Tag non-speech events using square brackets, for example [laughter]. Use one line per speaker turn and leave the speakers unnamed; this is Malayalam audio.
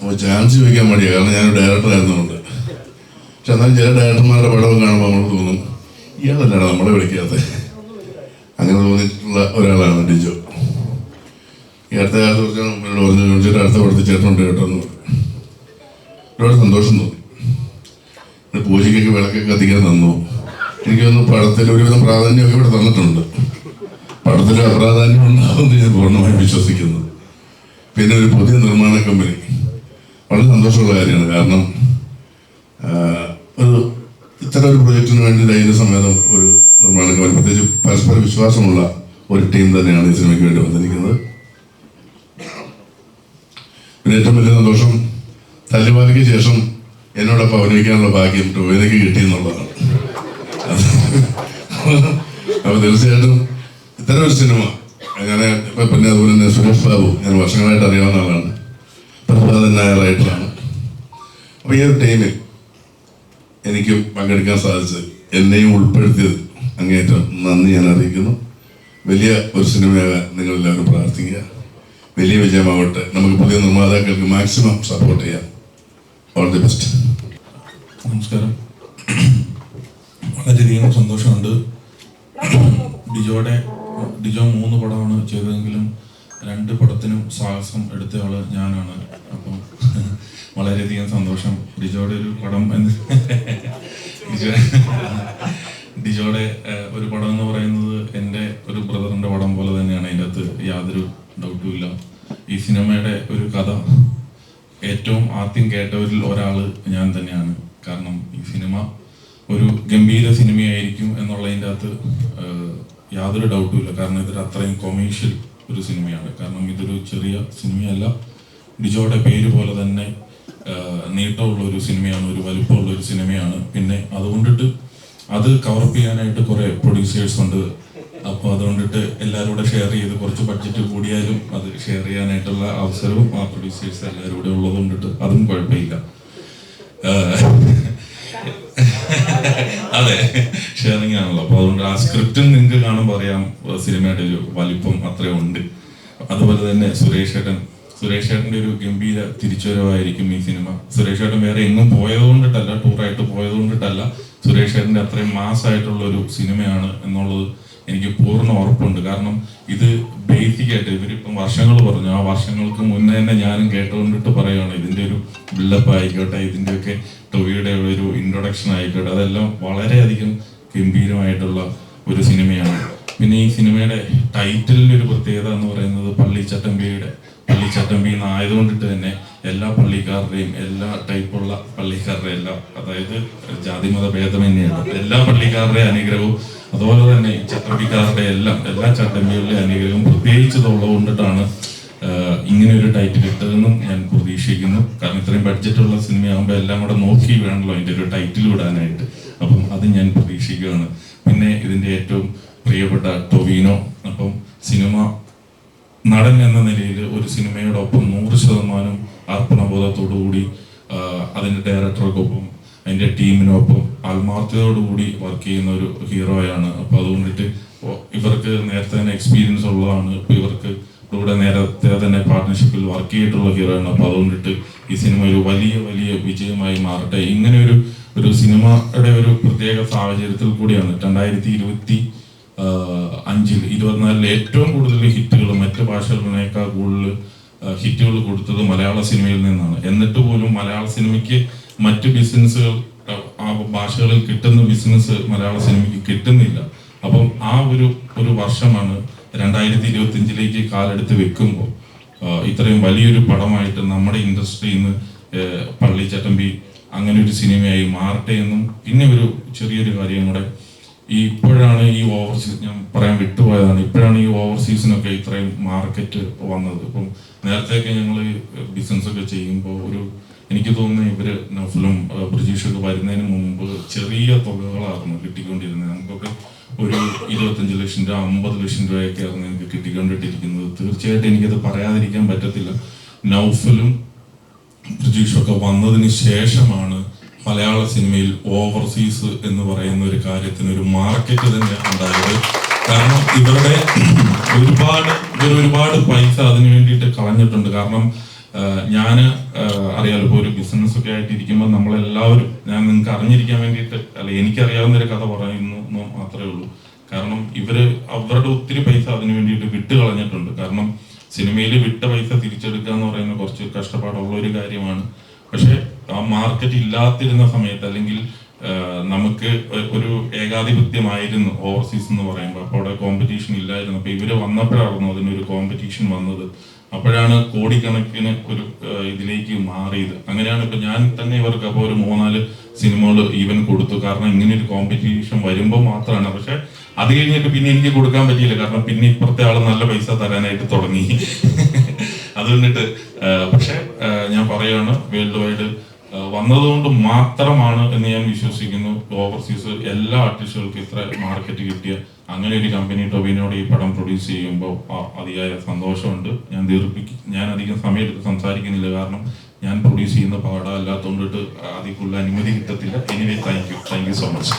അപ്പോൾ ചാൻസ് ചോദിക്കാൻ മടിയാണ് കാരണം ഞാൻ ഡയറക്ടർ ആയിരുന്നുകൊണ്ട് പക്ഷെ എന്നാൽ ചില ഡയറക്ടർമാരുടെ പടവും കാണുമ്പോൾ നമ്മൾ തോന്നും ഇയാളല്ലാണ് നമ്മളെ വിളിക്കാത്തത് അങ്ങനെ തോന്നിയിട്ടുള്ള ഒരാളാണ് ഡിജോ. ഈ അടുത്ത കാലത്ത് കുറച്ച് പറഞ്ഞു ചോദിച്ചിട്ട് അടുത്ത പടത്തിൽ ചേട്ടനുണ്ട് കേട്ടോ ഒരുപാട് സന്തോഷം തോന്നി. പൂജയ്ക്കൊക്കെ വിളക്കൊക്കെ കത്തിക്കാൻ തന്നു. എനിക്കൊന്ന് പടത്തിൽ ഒരുവിധം പ്രാധാന്യമൊക്കെ ഇവിടെ തന്നിട്ടുണ്ട്. പടത്തിൽ അപ്രാധാന്യം ഉണ്ടാവുമെന്ന് ഞാൻ പൂർണമായും വിശ്വസിക്കുന്നു. പിന്നെ ഒരു പുതിയ നിർമ്മാണ കമ്പനി വളരെ സന്തോഷമുള്ള കാര്യമാണ്. കാരണം ഒരു ഇത്തരം ഒരു പ്രൊജക്റ്റിന് വേണ്ടി ധൈര്യ സമേതം ഒരു നിർമ്മാണ പ്രത്യേകിച്ച് പരസ്പര വിശ്വാസമുള്ള ഒരു ടീം തന്നെയാണ് ഈ സിനിമയ്ക്ക് വേണ്ടി വന്നിരിക്കുന്നത്. പിന്നെ ഏറ്റവും വലിയ സന്തോഷം തല്ലിമാലയ്ക്ക് ശേഷം എന്നോടൊപ്പം അഭിനയിക്കാനുള്ള ഭാഗ്യം ടോവിനയ്ക്ക് കിട്ടിയെന്നുള്ളതാണ്. അപ്പൊ തീർച്ചയായിട്ടും ഇത്തരം ഒരു സിനിമ ഞാൻ പിന്നെ അതുപോലെ തന്നെ സുരേഷ് ബാബു ഞാൻ വർഷങ്ങളായിട്ട് അറിയാവുന്ന ആളാണ്. പ്രഭാതൻ നായർ റൈറ്ററാണ് അപ്പൊ ഈ ഒരു ടീമിൽ എനിക്ക് പങ്കെടുക്കാൻ സാധിച്ചത് എന്നെയും ഉൾപ്പെടുത്തിയത് അങ്ങേറ്റം നന്ദി ഞാൻ അറിയിക്കുന്നു. വലിയ ഒരു സിനിമയാകാൻ നിങ്ങൾ എല്ലാവരും പ്രാർത്ഥിക്കുക. വലിയ വിജയമാവട്ടെ. നമുക്ക് പുതിയ നിർമ്മാതാക്കൾക്ക് മാക്സിമം സപ്പോർട്ട് ചെയ്യാം. ഓൾ ദി ബെസ്റ്റ്
നമസ്കാരം. വളരെയധികം സന്തോഷമുണ്ട്. ഡിജോയുടെ ഡിജോ മൂന്ന് പടമാണ് ചെയ്തതെങ്കിലും രണ്ട് പടത്തിനും സാഹസം എടുത്ത ആൾ ഞാനാണ്. അപ്പം [laughs] വളരെയധികം സന്തോഷം. ഡിജോയുടെ ഒരു പടം എന്ന് [laughs] ഡിജോ ഡിജോയുടെ ഒരു പടം എന്ന് പറയുന്നത് എന്റെ ഒരു ബ്രദറിന്റെ പടം പോലെ തന്നെയാണ്. അതിന്റെ അകത്ത് യാതൊരു ഡൗട്ടും ഇല്ല. ഈ സിനിമയുടെ ഒരു കഥ ഏറ്റവും ആദ്യം കേട്ടവരിൽ ഒരാൾ ഞാൻ തന്നെയാണ്. കാരണം ഈ സിനിമ ഒരു ഗംഭീര സിനിമയായിരിക്കും എന്നുള്ളതിന്റെ അകത്ത് യാതൊരു ഡൗട്ടും ഇല്ല. കാരണം ഇതൊരു അത്രയും കൊമേഴ്ഷ്യൽ ഒരു സിനിമയാണ്. കാരണം ഇതൊരു ചെറിയ സിനിമയല്ല. ഡിജോയുടെ പേര് പോലെ തന്നെ നീട്ടമുള്ള ഒരു സിനിമയാണ് ഒരു വലുപ്പമുള്ള ഒരു സിനിമയാണ്. പിന്നെ അതുകൊണ്ടിട്ട് അത് കവറപ്പ് ചെയ്യാനായിട്ട് കുറെ പ്രൊഡ്യൂസേഴ്സ് ഉണ്ട്. അപ്പോൾ അതുകൊണ്ടിട്ട് എല്ലാവരും കൂടെ ഷെയർ ചെയ്ത് കുറച്ച് ബഡ്ജറ്റ് കൂടിയാലും അത് ഷെയർ ചെയ്യാനായിട്ടുള്ള അവസരവും ആ പ്രൊഡ്യൂസേഴ്സ് എല്ലാവരും കൂടെ ഉള്ളത് കൊണ്ടിട്ട് അതും കുഴപ്പമില്ല. അതെ. ഷെയറിങ് ആണല്ലോ. അപ്പൊ അതുകൊണ്ട് ആ സ്ക്രിപ്റ്റും നിങ്ങൾക്ക് കാണുമ്പോൾ അറിയാം സിനിമയുടെ ഒരു വലിപ്പം അത്രയും ഉണ്ട്. അതുപോലെ തന്നെ സുരേഷ് ഏട്ടൻ. സുരേഷ് ഏട്ടന്റെ ഒരു ഗംഭീര തിരിച്ചുവരവായിരിക്കും ഈ സിനിമ സുരേഷ് ഏട്ടൻ വേറെ എങ്ങും പോയത് കൊണ്ടിട്ടല്ല ടൂറായിട്ട് പോയത് കൊണ്ടിട്ടല്ല സുരേഷ് ഏട്ടന്റെ അത്രയും മാസ് ആയിട്ടുള്ള ഒരു സിനിമയാണ് എന്നുള്ളത് എനിക്ക് പൂർണ ഉറപ്പുണ്ട്. കാരണം ഇത് ആയിട്ട് ഇവരിപ്പം വർഷങ്ങൾ പറഞ്ഞു. ആ വർഷങ്ങൾക്ക് മുന്നേ തന്നെ ഞാനും കേട്ടുകൊണ്ടിട്ട് പറയുകയാണ് ഇതിന്റെ ഒരു ബിൽഡപ്പ് ആയിക്കോട്ടെ ഇതിന്റെയൊക്കെ ടൊവിയുടെ ഒരു ഇൻട്രൊഡക്ഷൻ ആയിക്കോട്ടെ. അതെല്ലാം വളരെയധികം ഗംഭീരമായിട്ടുള്ള ഒരു സിനിമയാണ്. പിന്നെ ഈ സിനിമയുടെ ടൈറ്റിലിന്റെ ഒരു പ്രത്യേകത എന്ന് പറയുന്നത് പള്ളി ചട്ടമ്പിയുടെ പള്ളി ചട്ടമ്പി എന്നായതുകൊണ്ടിട്ട് തന്നെ എല്ലാ പള്ളിക്കാരുടെയും എല്ലാ ടൈപ്പുള്ള പള്ളിക്കാരുടെ എല്ലാം അതായത് ജാതിമത ഭേദമന്യാണ് എല്ലാ പള്ളിക്കാരുടെയും അനുഗ്രഹവും അതുപോലെ തന്നെ ചട്ടമ്പിക്കാരുടെ എല്ലാം എല്ലാ ചട്ടമ്പികളുടെ അനുഗ്രഹവും പ്രത്യേകിച്ച് ഉള്ളതുകൊണ്ടിട്ടാണ് ഇങ്ങനെ ഒരു ടൈറ്റിൽ ഇട്ടതെന്നും ഞാൻ പ്രതീക്ഷിക്കുന്നു. കാരണം ഇത്രയും ബഡ്ജറ്റുള്ള സിനിമയാകുമ്പോൾ എല്ലാം കൂടെ നോക്കി വേണമല്ലോ അതിന്റെ ഒരു ടൈറ്റിൽ വിടാനായിട്ട് അപ്പം അത് ഞാൻ പ്രതീക്ഷിക്കുകയാണ്. പിന്നെ ഇതിന്റെ ഏറ്റവും പ്രിയപ്പെട്ട ടൊവീനോ. അപ്പം സിനിമ നടൻ എന്ന നിലയിൽ ഒരു സിനിമയോടൊപ്പം നൂറ് ശതമാനം അർപ്പണബോധത്തോടുകൂടി കൂടി അതിന്റെ ഡയറക്ടർക്കൊപ്പം അതിന്റെ ടീമിനൊപ്പം ആത്മാർത്ഥതയോടുകൂടി വർക്ക് ചെയ്യുന്ന ഒരു ഹീറോയാണ് അപ്പോൾ അതുകൊണ്ടിട്ട് ഇവർക്ക് നേരത്തെ തന്നെ എക്സ്പീരിയൻസ് ഉള്ളതാണ്. ഇപ്പൊ ഇവർക്ക് ഇവിടെ നേരത്തെ തന്നെ പാർട്ട്ണർഷിപ്പിൽ വർക്ക് ചെയ്തിട്ടുള്ള ഹീറോയാണ് അപ്പോൾ അതുകൊണ്ടിട്ട് ഈ സിനിമ ഒരു വലിയ വലിയ വിജയമായി മാറട്ടെ. ഇങ്ങനെ ഒരു ഒരു സിനിമയുടെ ഒരു പ്രത്യേക സാഹചര്യത്തിൽ കൂടിയാണ് രണ്ടായിരത്തി ഇരുപത്തി അഞ്ചിൽ ഇരുപത്തിനാലിൽ ഏറ്റവും കൂടുതൽ ഹിറ്റുകൾ മറ്റ് ഭാഷകളിനേക്കാൾ കൂടുതൽ ഹിറ്റുകൾ കൊടുത്തത് മലയാള സിനിമയിൽ നിന്നാണ്. എന്നിട്ട് പോലും മലയാള സിനിമയ്ക്ക് മറ്റ് ബിസിനസ്സുകൾ ഭാഷകളിൽ കിട്ടുന്ന ബിസിനസ് മലയാള സിനിമയ്ക്ക് കിട്ടുന്നില്ല. അപ്പം ആ ഒരു ഒരു വർഷമാണ് രണ്ടായിരത്തി ഇരുപത്തി അഞ്ചിലേക്ക് കാലെടുത്ത് വെക്കുമ്പോൾ ഇത്രയും വലിയൊരു പടമായിട്ട് നമ്മുടെ ഇൻഡസ്ട്രിയിൽ നിന്ന് പള്ളി ചട്ടമ്പി അങ്ങനെ ഒരു സിനിമയായി മാറട്ടെ എന്നും പിന്നെ ഒരു ചെറിയൊരു കാര്യം കൂടെ. ഈ ഇപ്പോഴാണ് ഈ ഓവർസീസ് ഞാൻ പറയാൻ വിട്ടുപോയതാണ്. ഇപ്പോഴാണ് ഈ ഓവർസീസിനൊക്കെ ഇത്രയും മാർക്കറ്റ് വന്നത്. ഇപ്പം നേരത്തെയൊക്കെ ഞങ്ങൾ ബിസിനസ് ഒക്കെ ചെയ്യുമ്പോൾ ഒരു എനിക്ക് തോന്നുന്നു ഇവർ നഫലും ബ്രിട്ടീഷൊക്കെ വരുന്നതിന് മുമ്പ് ചെറിയ തുകകളായിരുന്നു കിട്ടിക്കൊണ്ടിരുന്നത്. നമുക്കൊക്കെ ഒരു ഇരുപത്തഞ്ച് ലക്ഷം രൂപ അമ്പത് ലക്ഷം രൂപയൊക്കെ ആയിരുന്നു എനിക്ക് കിട്ടിക്കൊണ്ടിട്ടിരിക്കുന്നത്. തീർച്ചയായിട്ടും എനിക്കത് പറയാതിരിക്കാൻ പറ്റത്തില്ല. നൗഫലും ബ്രിട്ടീഷൊക്കെ വന്നതിന് ശേഷമാണ് മലയാള സിനിമയിൽ ഓവർസീസ് എന്ന് പറയുന്ന ഒരു കാര്യത്തിന് ഒരു മാർക്കറ്റ് തന്നെ ഉണ്ടായത്. കാരണം ഇവരുടെ ഒരുപാട് ഇവർ ഒരുപാട് പൈസ അതിനു വേണ്ടിയിട്ട് കളഞ്ഞിട്ടുണ്ട്. കാരണം ഞാൻ അറിയാലോ ഇപ്പോൾ ഒരു ബിസിനസ് ഒക്കെ ആയിട്ട് ഇരിക്കുമ്പോൾ നമ്മളെല്ലാവരും ഞാൻ നിങ്ങൾക്ക് അറിഞ്ഞിരിക്കാൻ വേണ്ടിയിട്ട് അല്ല എനിക്കറിയാവുന്ന ഒരു കഥ പറയുന്നു എന്ന് മാത്രമേ ഉള്ളൂ. കാരണം ഇവർ അവരുടെ ഒത്തിരി പൈസ അതിനു വേണ്ടിയിട്ട് വിട്ട് കളഞ്ഞിട്ടുണ്ട്. കാരണം സിനിമയിൽ വിട്ട പൈസ തിരിച്ചെടുക്കുക എന്ന് പറയുന്ന കുറച്ച് കഷ്ടപ്പാടുള്ള ഒരു കാര്യമാണ്. പക്ഷെ ആ മാർക്കറ്റ് ഇല്ലാതിരുന്ന സമയത്ത് അല്ലെങ്കിൽ നമുക്ക് ഒരു ഏകാധിപത്യമായിരുന്നു ഓവർസീസ് എന്ന് പറയുമ്പോൾ അപ്പോൾ അവിടെ കോമ്പറ്റീഷൻ ഇല്ലായിരുന്നു. അപ്പോൾ ഇവർ വന്നപ്പോഴായിരുന്നു അതിനൊരു കോമ്പറ്റീഷൻ വന്നത്. അപ്പോഴാണ് കോടിക്കണക്കിന് ഒരു ഇതിലേക്ക് മാറിയത്. അങ്ങനെയാണ് ഇപ്പൊ ഞാൻ തന്നെ ഇവർക്ക് അപ്പോൾ ഒരു മൂന്നാൽ സിനിമകൾ ഈവൻ കൊടുത്തു. കാരണം ഇങ്ങനെ ഒരു കോമ്പറ്റീഷൻ വരുമ്പോൾ മാത്രമാണ് പക്ഷെ അത് കഴിഞ്ഞിട്ട് പിന്നെ എനിക്ക് കൊടുക്കാൻ പറ്റിയില്ല. കാരണം പിന്നെ ഇപ്പുറത്തെ ആൾ നല്ല പൈസ തരാനായിട്ട് തുടങ്ങി. [laughs] അത് കണ്ടിട്ട് പക്ഷെ ഞാൻ പറയുകയാണ് വേൾഡ് വൈഡ് വന്നതുകൊണ്ട് മാത്രമാണ് എന്ന് ഞാൻ വിശ്വസിക്കുന്നു. ഓവർസീസ് എല്ലാ ആർട്ടിസ്റ്റുകൾക്കും ഇത്ര മാർക്കറ്റ് കിട്ടിയ അങ്ങനെ ഒരു കമ്പനി ടൊബിനോട് ഈ പടം പ്രൊഡ്യൂസ് ചെയ്യുമ്പോൾ അതിയായ സന്തോഷമുണ്ട്. ഞാൻ ദീർഘിപ്പിക്കും ഞാൻ അധികം സമയത്ത് സംസാരിക്കുന്നില്ല. കാരണം ഞാൻ പ്രൊഡ്യൂസ് ചെയ്യുന്ന പാടം അല്ലാത്തതുകൊണ്ടിട്ട് അതിക്കുള്ള അനുമതി കിട്ടത്തില്ല. Anyway thank you thank you so much